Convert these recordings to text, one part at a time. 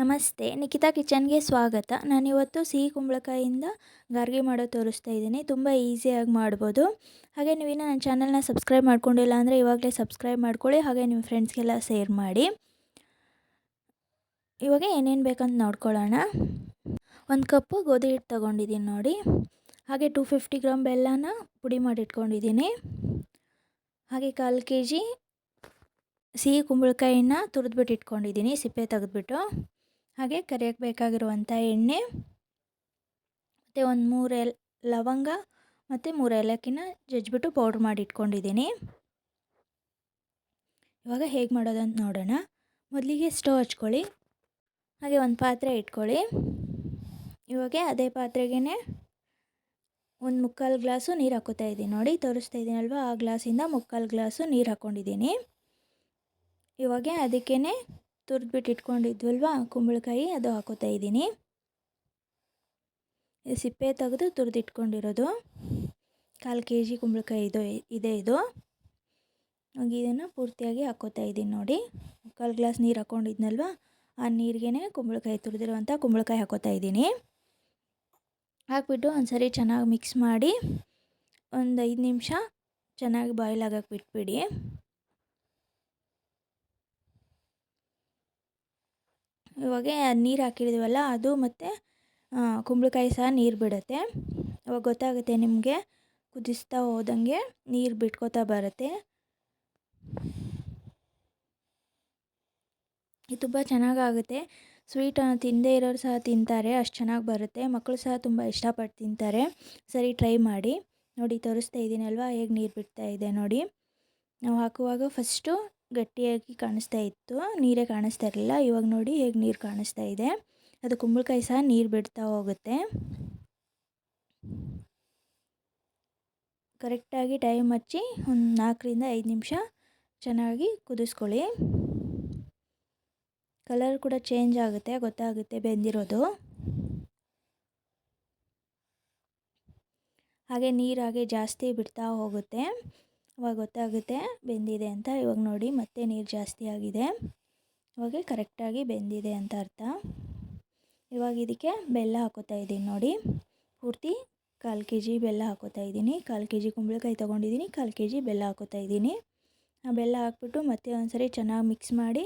ನಮಸ್ತೆ, ನಿಖಿತಾ ಕಿಚನ್ಗೆ ಸ್ವಾಗತ. ನಾನಿವತ್ತು ಸಿಹಿ ಕುಂಬಳಕಾಯಿಂದ ಗಾರ್ಗಿ ಮಾಡೋ ತೋರಿಸ್ತಾ ಇದ್ದೀನಿ. ತುಂಬ ಈಸಿಯಾಗಿ ಮಾಡ್ಬೋದು. ಹಾಗೆ ನೀವಿನ್ನು ನನ್ನ ಚಾನಲ್ನ ಸಬ್ಸ್ಕ್ರೈಬ್ ಮಾಡ್ಕೊಂಡಿಲ್ಲ ಅಂದರೆ ಇವಾಗಲೇ ಸಬ್ಸ್ಕ್ರೈಬ್ ಮಾಡ್ಕೊಳ್ಳಿ, ಹಾಗೆ ನಿಮ್ಮ ಫ್ರೆಂಡ್ಸ್ಗೆಲ್ಲ ಶೇರ್ ಮಾಡಿ. ಇವಾಗ ಏನೇನು ಬೇಕಂತ ನೋಡ್ಕೊಳ್ಳೋಣ. ಒಂದು ಕಪ್ಪು ಗೋಧಿ ಹಿಟ್ಟು ತೊಗೊಂಡಿದ್ದೀನಿ ನೋಡಿ. ಹಾಗೆ ಟೂ ಫಿಫ್ಟಿ ಗ್ರಾಮ್ ಬೆಲ್ಲನ ಪುಡಿ ಮಾಡಿ ಇಟ್ಕೊಂಡಿದ್ದೀನಿ ಹಾಗೆ ಕಾಲು ಕೆ ಜಿ ಸಿಹಿ ಕುಂಬಳಕಾಯಿನ ತುರಿದ್ಬಿಟ್ಟು ಇಟ್ಕೊಂಡಿದ್ದೀನಿ ಸಿಪ್ಪೆ ತೆಗೆದ್ಬಿಟ್ಟು. ಹಾಗೆ ಕರಿಯಕ್ಕೆ ಬೇಕಾಗಿರುವಂಥ ಎಣ್ಣೆ, ಮತ್ತು ಒಂದು ಮೂರೆ ಲವಂಗ, ಮತ್ತು ಮೂರು ಏಲಕ್ಕಿನ ಜಜ್ಜಿಬಿಟ್ಟು ಪೌಡ್ರ್ ಮಾಡಿ ಇಟ್ಕೊಂಡಿದ್ದೀನಿ. ಇವಾಗ ಹೇಗೆ ಮಾಡೋದಂತ ನೋಡೋಣ. ಮೊದಲಿಗೆ ಸ್ಟವ್ ಹಚ್ಕೊಳ್ಳಿ, ಹಾಗೆ ಒಂದು ಪಾತ್ರೆ ಇಟ್ಕೊಳ್ಳಿ. ಇವಾಗ ಅದೇ ಪಾತ್ರೆಗೇ ಒಂದು ಮುಕ್ಕಾಲು ಗ್ಲಾಸು ನೀರು ಹಾಕೋತಾ ಇದ್ದೀನಿ. ನೋಡಿ, ತೋರಿಸ್ತಾ ಇದ್ದೀನಲ್ವ? ಆ ಗ್ಲಾಸಿಂದ ಮುಕ್ಕಾಲು ಗ್ಲಾಸು ನೀರು ಹಾಕ್ಕೊಂಡಿದ್ದೀನಿ ಇವಾಗ ಅದಕ್ಕೇ ತುರಿದ್ಬಿಟ್ಟು ಇಟ್ಕೊಂಡಿದ್ವಲ್ವ? ಕುಂಬಳಕಾಯಿ ಅದು ಹಾಕೋತಾ ಇದ್ದೀನಿ. ಸಿಪ್ಪೆ ತೆಗೆದು ತುರಿದಿಟ್ಕೊಂಡಿರೋದು. ಕಾಲು ಕೆ ಜಿ ಕುಂಬಳಕಾಯಿ ಇದು ಇದೆ ಇದು. ಇದನ್ನು ಪೂರ್ತಿಯಾಗಿ ಹಾಕೋತಾ ಇದ್ದೀನಿ ನೋಡಿ. ಕಾಲು ಗ್ಲಾಸ್ ನೀರು ಹಾಕ್ಕೊಂಡಿದ್ನಲ್ವ ಆ ನೀರಿಗೆ ಕುಂಬಳಕಾಯಿ ತುರಿದಿರುವಂಥ ಕುಂಬಳಕಾಯಿ ಹಾಕೋತಾ ಇದ್ದೀನಿ. ಹಾಕ್ಬಿಟ್ಟು ಒಂದು ಸರಿ ಚೆನ್ನಾಗಿ ಮಿಕ್ಸ್ ಮಾಡಿ ಒಂದು ಐದು ನಿಮಿಷ ಚೆನ್ನಾಗಿ ಬಾಯ್ಲ್ ಆಗಕ್ಕೆ ಬಿಟ್ಬಿಡಿ. ಇವಾಗ ನೀರು ಹಾಕಿದ್ದೀವಲ್ಲ ಅದು ಮತ್ತು ಕುಂಬಳಕಾಯಿ ಸಹ ನೀರು ಬಿಡುತ್ತೆ. ಅವಾಗ ಗೊತ್ತಾಗುತ್ತೆ ನಿಮಗೆ, ಕುದಿಸ್ತಾ ಹೋದಂಗೆ ನೀರು ಬಿಟ್ಕೋತಾ ಬರುತ್ತೆ. ಇದು ತುಂಬ ಚೆನ್ನಾಗಾಗುತ್ತೆ. ಸ್ವೀಟ್ ತಿಂದೇ ಇರೋರು ಸಹ ತಿಂತಾರೆ, ಅಷ್ಟು ಚೆನ್ನಾಗಿ ಬರುತ್ತೆ. ಮಕ್ಕಳು ಸಹ ತುಂಬ ಇಷ್ಟಪಟ್ಟು ತಿಂತಾರೆ. ಸರಿ ಟ್ರೈ ಮಾಡಿ. ನೋಡಿ, ತೋರಿಸ್ತಾ ಇದ್ದೀನಲ್ವಾ ಹೇಗೆ ನೀರು ಬಿಡ್ತಾ ಇದೆ ನೋಡಿ. ನಾವು ಹಾಕುವಾಗ ಫಸ್ಟು ಗಟ್ಟಿಯಾಗಿ ಕಾಣಿಸ್ತಾ ಇತ್ತು. ನೀರೇ ಕಾಣಿಸ್ತಾ ಇರಲಿಲ್ಲ. ಇವಾಗ ನೋಡಿ ಹೇಗೆ ನೀರು ಕಾಣಿಸ್ತಾ ಇದೆ. ಅದು ಕುಂಬಳಕಾಯಿ ಸಹ ನೀರು ಬಿಡ್ತಾ ಹೋಗುತ್ತೆ. ಕರೆಕ್ಟಾಗಿ ಟೈಮ್ ಹಚ್ಚಿ ಒಂದು ನಾಲ್ಕರಿಂದ ಐದು ನಿಮಿಷ ಚೆನ್ನಾಗಿ ಕುದಿಸ್ಕೊಳ್ಳಿ. ಕಲರ್ ಕೂಡ ಚೇಂಜ್ ಆಗುತ್ತೆ, ಗೊತ್ತಾಗುತ್ತೆ ಬೆಂದಿರೋದು. ಹಾಗೆ ನೀರು ಜಾಸ್ತಿ ಬಿಡ್ತಾ ಹೋಗುತ್ತೆ. ಅವಾಗ ಗೊತ್ತಾಗುತ್ತೆ ಬೆಂದಿದೆ ಅಂತ. ಇವಾಗ ನೋಡಿ ಮತ್ತೆ ನೀರು ಜಾಸ್ತಿ ಆಗಿದೆ. ಇವಾಗ ಕರೆಕ್ಟಾಗಿ ಬೆಂದಿದೆ ಅಂತ ಅರ್ಥ. ಇವಾಗ ಇದಕ್ಕೆ ಬೆಲ್ಲ ಹಾಕೋತಾ ಇದ್ದೀನಿ ನೋಡಿ. ಪೂರ್ತಿ ಕಾಲು ಕೆ ಜಿ ಬೆಲ್ಲ ಹಾಕೋತಾ ಇದ್ದೀನಿ. ಕಾಲು ಕೆ ಜಿ ಕುಂಬಳಕಾಯಿ ತೊಗೊಂಡಿದ್ದೀನಿ. ಕಾಲು ಕೆ ಜಿ ಬೆಲ್ಲ ಹಾಕೋತಾ ಇದ್ದೀನಿ. ಆ ಬೆಲ್ಲ ಹಾಕ್ಬಿಟ್ಟು ಮತ್ತೆ ಒಂದು ಸರಿ ಚೆನ್ನಾಗಿ ಮಿಕ್ಸ್ ಮಾಡಿ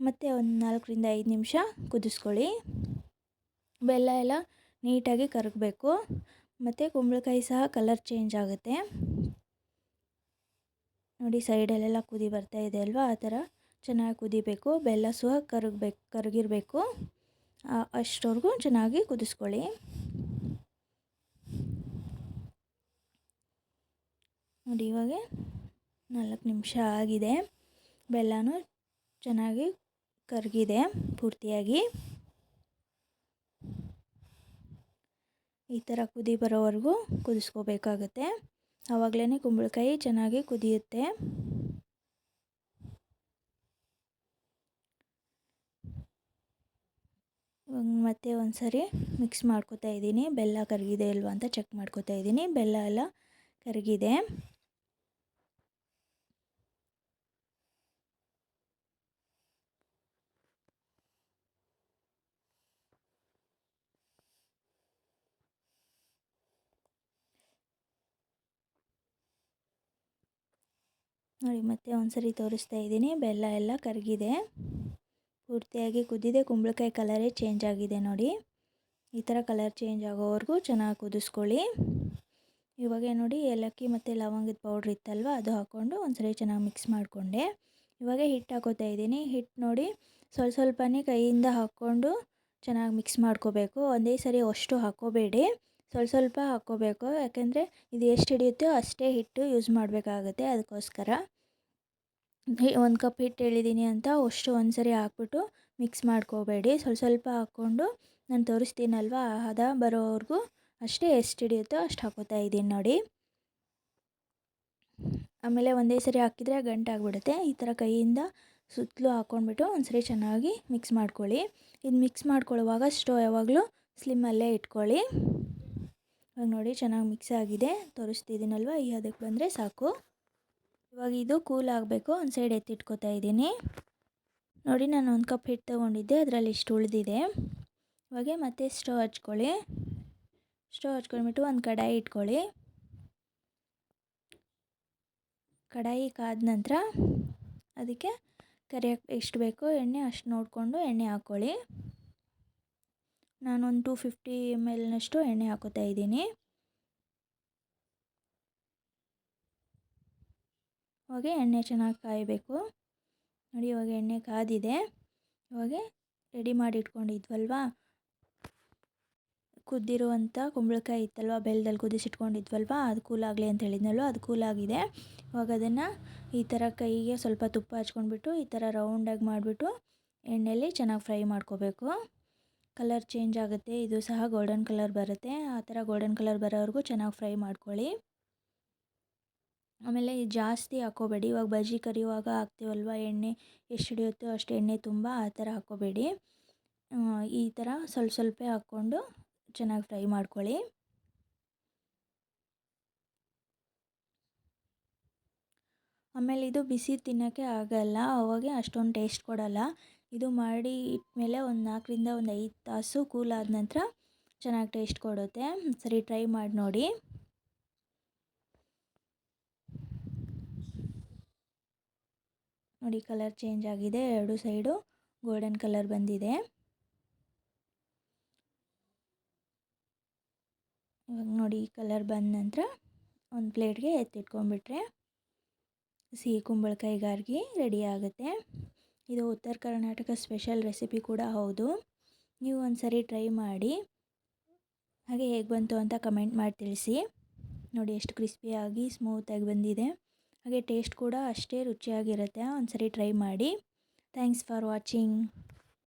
ಮತ್ತೆ ಒಂದು ನಾಲ್ಕರಿಂದ ಐದು ನಿಮಿಷ ಕುದಿಸ್ಕೊಳ್ಳಿ. ಬೆಲ್ಲ ಎಲ್ಲ ನೀಟಾಗಿ ಕರಗಬೇಕು. ಮತ್ತು ಕುಂಬಳಕಾಯಿ ಸಹ ಕಲರ್ ಚೇಂಜ್ ಆಗುತ್ತೆ. ನೋಡಿ ಸೈಡಲ್ಲೆಲ್ಲ ಕುದಿ ಬರ್ತಾ ಇದೆ ಅಲ್ವಾ? ಆ ಥರ ಚೆನ್ನಾಗಿ ಕುದಿಬೇಕು. ಬೆಲ್ಲ ಸಹ ಕರಗಬೇಕು ಕರಗಿರಬೇಕು. ಅಷ್ಟವರೆಗೂ ಚೆನ್ನಾಗಿ ಕುದಿಸ್ಕೊಳ್ಳಿ. ನೋಡಿ ಇವಾಗ ನಾಲ್ಕು ನಿಮಿಷ ಆಗಿದೆ. ಬೆಲ್ಲನೂ ಚೆನ್ನಾಗಿ ಕರಗಿದೆ ಪೂರ್ತಿಯಾಗಿ. ಈ ಥರ ಕುದಿ ಬರೋವರೆಗೂ ಕುದಿಸ್ಕೋಬೇಕಾಗತ್ತೆ. ಆವಾಗಲೇ ಕುಂಬಳಕಾಯಿ ಚೆನ್ನಾಗಿ ಕುದಿಯುತ್ತೆ. ಮತ್ತೆ ಒಂದು ಸರಿ ಮಿಕ್ಸ್ ಮಾಡ್ಕೋತಾ ಇದ್ದೀನಿ. ಬೆಲ್ಲ ಕರಗಿದೆ ಇಲ್ವಾ ಅಂತ ಚೆಕ್ ಮಾಡ್ಕೋತಾ ಇದ್ದೀನಿ. ಬೆಲ್ಲ ಎಲ್ಲ ಕರಗಿದೆ. ನೋಡಿ, ಮತ್ತೆ ಒಂದ್ಸರಿ ತೋರಿಸ್ತಾ ಇದ್ದೀನಿ. ಬೆಲ್ಲ ಎಲ್ಲ ಕರಗಿದೆ. ಪೂರ್ತಿಯಾಗಿ ಕುದ್ದಿದೆ ಕುಂಬಳಕಾಯಿ ಕಲರೇ ಚೇಂಜ್ ಆಗಿದೆ ನೋಡಿ. ಈ ಥರ ಕಲರ್ ಚೇಂಜ್ ಆಗೋವರೆಗೂ ಚೆನ್ನಾಗಿ ಕುದಿಸ್ಕೊಳ್ಳಿ. ಇವಾಗ ನೋಡಿ, ಏಲಕ್ಕಿ ಮತ್ತು ಲವಂಗದ ಪೌಡ್ರ್ ಇತ್ತಲ್ವ, ಅದು ಹಾಕ್ಕೊಂಡು ಒಂದ್ಸರಿ ಚೆನ್ನಾಗಿ ಮಿಕ್ಸ್ ಮಾಡಿಕೊಂಡೆ. ಇವಾಗ ಹಿಟ್ಟು ಹಾಕೋತಾ ಇದ್ದೀನಿ. ಹಿಟ್ಟು ನೋಡಿ, ಸ್ವಲ್ಪ ಸ್ವಲ್ಪನೇ ಕೈಯಿಂದ ಹಾಕ್ಕೊಂಡು ಚೆನ್ನಾಗಿ ಮಿಕ್ಸ್ ಮಾಡ್ಕೋಬೇಕು. ಒಂದೇ ಸರಿ ಅಷ್ಟು ಹಾಕೋಬೇಡಿ. ಸ್ವಲ್ಪ ಸ್ವಲ್ಪ ಹಾಕ್ಕೋಬೇಕು ಯಾಕೆಂದರೆ ಇದು ಎಷ್ಟು ಹಿಡಿಯುತ್ತೋ ಅಷ್ಟೇ ಹಿಟ್ಟು ಯೂಸ್ ಮಾಡಬೇಕಾಗುತ್ತೆ. ಅದಕ್ಕೋಸ್ಕರ ಒಂದು ಕಪ್ ಹಿಟ್ಟು ಹೇಳಿದ್ದೀನಿ ಅಂತ ಅಷ್ಟು ಒಂದು ಸರಿ ಹಾಕ್ಬಿಟ್ಟು ಮಿಕ್ಸ್ ಮಾಡ್ಕೋಬೇಡಿ. ಸ್ವಲ್ಪ ಸ್ವಲ್ಪ ಹಾಕ್ಕೊಂಡು ನಾನು ತೋರಿಸ್ತೀನಲ್ವ ಹದ ಬರೋವರೆಗೂ ಅಷ್ಟೇ ಎಷ್ಟು ಹಿಡಿಯುತ್ತೋ ಅಷ್ಟು ಹಾಕೋತಾ ಇದ್ದೀನಿ ನೋಡಿ. ಆಮೇಲೆ ಒಂದೇ ಸರಿ ಹಾಕಿದರೆ ಗಂಟಾಗ್ಬಿಡುತ್ತೆ ಈ ಥರ ಕೈಯಿಂದ ಸುತ್ತಲೂ ಹಾಕ್ಕೊಂಡ್ಬಿಟ್ಟು ಒಂದು ಸರಿ ಚೆನ್ನಾಗಿ ಮಿಕ್ಸ್ ಮಾಡ್ಕೊಳ್ಳಿ. ಇದು ಮಿಕ್ಸ್ ಮಾಡ್ಕೊಳ್ಳುವಾಗ ಸ್ಟೋ, ಯಾವಾಗಲೂ ಸ್ಲಿಮ್ಮಲ್ಲೇ ಇಟ್ಕೊಳ್ಳಿ. ಇವಾಗ ನೋಡಿ ಚೆನ್ನಾಗಿ ಮಿಕ್ಸ್ ಆಗಿದೆ. ತೋರಿಸ್ತಿದ್ದೀನಲ್ವ, ಈ ಅದಕ್ಕೆ ಬಂದರೆ ಸಾಕು. ಇವಾಗ ಇದು ಕೂಲ್ ಆಗಬೇಕು, ಒಂದು ಸೈಡ್ ಎತ್ತಿಟ್ಕೋತಾ ಇದ್ದೀನಿ. ನೋಡಿ ನಾನು ಒಂದು ಕಪ್ ಹಿಟ್ಟು ತೊಗೊಂಡಿದ್ದೆ, ಅದರಲ್ಲಿ ಇಷ್ಟು ಉಳಿದಿದೆ. ಇವಾಗ ಮತ್ತೆ ಸ್ಟವ್ ಹಚ್ಕೊಳ್ಳಿ. ಸ್ಟವ್ ಹಚ್ಕೊಂಡ್ಬಿಟ್ಟು ಒಂದು ಕಡಾಯಿ ಇಟ್ಕೊಳ್ಳಿ. ಕಡಾಯಿ ಕಾದ ನಂತರ ಅದಕ್ಕೆ ಕರಿಯಕ್ಕೆ ಎಷ್ಟು ಬೇಕೋ, ಎಣ್ಣೆ ಅಷ್ಟು ನೋಡಿಕೊಂಡು ಎಣ್ಣೆ ಹಾಕ್ಕೊಳ್ಳಿ ನಾನೊಂದು ಟೂ ಫಿಫ್ಟಿ ಎಂ ಎಲ್ನಷ್ಟು ಎಣ್ಣೆ ಹಾಕೋತಾ ಇದ್ದೀನಿ. ಇವಾಗ ಎಣ್ಣೆ ಚೆನ್ನಾಗಿ ಕಾಯಬೇಕು. ನೋಡಿ ಇವಾಗ ಎಣ್ಣೆ ಕಾದಿದೆ. ಇವಾಗ ರೆಡಿ ಮಾಡಿ ಇಟ್ಕೊಂಡಿದ್ವಲ್ವಾ? ಕುದ್ದಿರುವಂಥ ಕುಂಬಳಕಾಯಿ ಇತ್ತಲ್ವ? ಬೆಲ್ಲದಲ್ಲಿ ಕುದಿಸಿಟ್ಕೊಂಡಿದ್ವಲ್ವ? ಅದು ಕೂಲಾಗಲಿ ಅಂತ ಹೇಳಿದ್ನಲ್ವ? ಅದು ಕೂಲಾಗಿದೆ. ಇವಾಗ ಅದನ್ನು ಈ ಥರ ಕೈಗೆ ಸ್ವಲ್ಪ ತುಪ್ಪ ಹಚ್ಕೊಂಡ್ಬಿಟ್ಟು ಈ ಥರ ರೌಂಡಾಗಿ ಮಾಡಿಬಿಟ್ಟು ಎಣ್ಣೆಯಲ್ಲಿ ಚೆನ್ನಾಗಿ ಫ್ರೈ ಮಾಡ್ಕೋಬೇಕು. ಕಲರ್ ಚೇಂಜ್ ಆಗುತ್ತೆ. ಇದು ಸಹ ಗೋಲ್ಡನ್ ಕಲರ್ ಬರುತ್ತೆ. ಆ ಥರ ಗೋಲ್ಡನ್ ಕಲರ್ ಬರೋವರೆಗೂ ಚೆನ್ನಾಗಿ ಫ್ರೈ ಮಾಡ್ಕೊಳ್ಳಿ. ಆಮೇಲೆ ಜಾಸ್ತಿ ಹಾಕ್ಕೋಬೇಡಿ. ಇವಾಗ ಬಜ್ಜಿ ಕರಿಯುವಾಗ ಹಾಕ್ತೀವಲ್ವ, ಎಣ್ಣೆ ಎಷ್ಟು ಹಿಡಿಯುತ್ತೋ ಅಷ್ಟು ಎಣ್ಣೆ ತುಂಬ ಆ ಥರ ಹಾಕ್ಕೋಬೇಡಿ. ಈ ಥರ ಸ್ವಲ್ಪ ಸ್ವಲ್ಪ ಹಾಕ್ಕೊಂಡು ಚೆನ್ನಾಗಿ ಫ್ರೈ ಮಾಡ್ಕೊಳ್ಳಿ. ಆಮೇಲೆ ಇದು ಬಿಸಿ ತಿನ್ನೋಕ್ಕೆ ಆಗಲ್ಲ, ಅವಾಗ ಅಷ್ಟೊಂದು ಟೇಸ್ಟ್ ಕೊಡಲ್ಲ. ಇದು ಮಾಡಿ ಇಟ್ಮೇಲೆ ಒಂದು ನಾಲ್ಕರಿಂದ ಒಂದು ಐದು ತಾಸು ಕೂಲ್ ಆದ ನಂತರ ಚೆನ್ನಾಗಿ ಟೇಸ್ಟ್ ಕೊಡುತ್ತೆ. ಸರಿ, ಟ್ರೈ ಮಾಡಿ ನೋಡಿ. ನೋಡಿ ಕಲರ್ ಚೇಂಜ್ ಆಗಿದೆ. ಎರಡು ಸೈಡು ಗೋಲ್ಡನ್ ಕಲರ್ ಬಂದಿದೆ. ಇವಾಗ ನೋಡಿ ಕಲರ್ ಬಂದ ನಂತರ ಒಂದು ಪ್ಲೇಟ್ಗೆ ಎತ್ತಿಟ್ಕೊಂಡ್ಬಿಟ್ರೆ ಸಿಹಿ ಕುಂಬಳಕಾಯಿ ಗಾರ್ಗಿ ರೆಡಿ ಆಗುತ್ತೆ. ಇದು ಉತ್ತರ ಕರ್ನಾಟಕ ಸ್ಪೆಷಲ್ ರೆಸಿಪಿ ಕೂಡ ಹೌದು. ನೀವು ಒಂದು ಸರಿ ಟ್ರೈ ಮಾಡಿ. ಹಾಗೆ ಹೇಗೆ ಬಂತು ಅಂತ ಕಮೆಂಟ್ ಮಾಡಿ ತಿಳಿಸಿ. ನೋಡಿ ಎಷ್ಟು ಕ್ರಿಸ್ಪಿಯಾಗಿ ಸ್ಮೂತಾಗಿ ಬಂದಿದೆ. ಹಾಗೆ ಟೇಸ್ಟ್ ಕೂಡ ಅಷ್ಟೇ ರುಚಿಯಾಗಿರುತ್ತೆ. ಒಂದು ಸರಿ ಟ್ರೈ ಮಾಡಿ. Thanks for watching